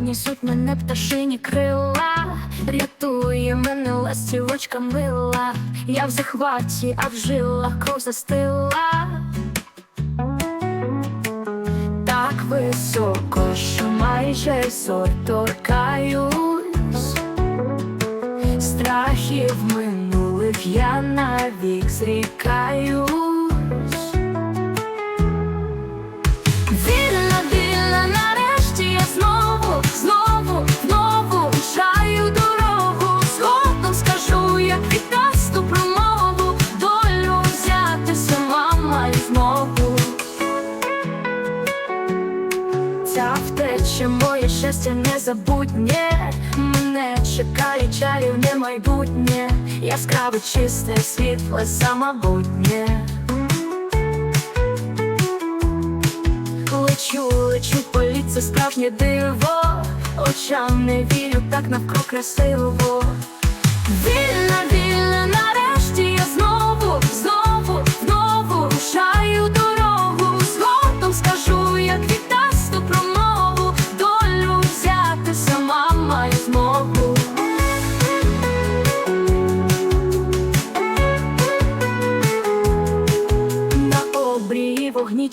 несуть мене пташині крила, рятує мене ластівочка мила, я в захваті, а в жилах кров застила. Так високо, що майже зор торкаюсь. Страхів минулих я навік зрікаюсь Ця втеча моє щастя незабутнє. Мене чекає чарівне майбутнє. Яскраве чисте світле самобутнє Лечу, лечу по літ, це справжнє диво. Очам не вірю, так навкруг красиво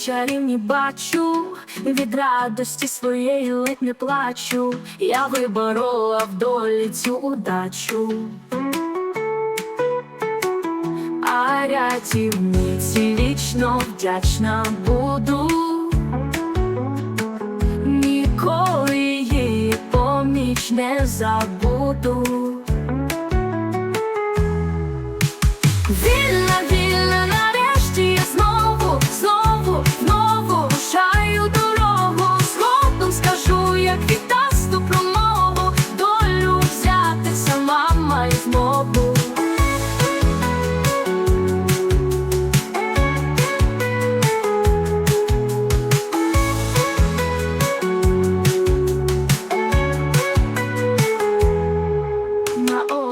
чарівні бачу, від радості своєї ледь не плачу. Я виборола в цю удачу. А рятівниці вічно вдячна буду. Ніколи її поміч не забуду.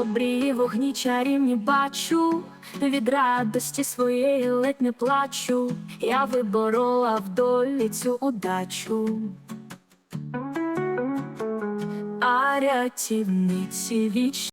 Обрії вогні чарівні бачу, від радості своєї ледь не плачу. Я виборола в долі цю удачу. А рятівниці віч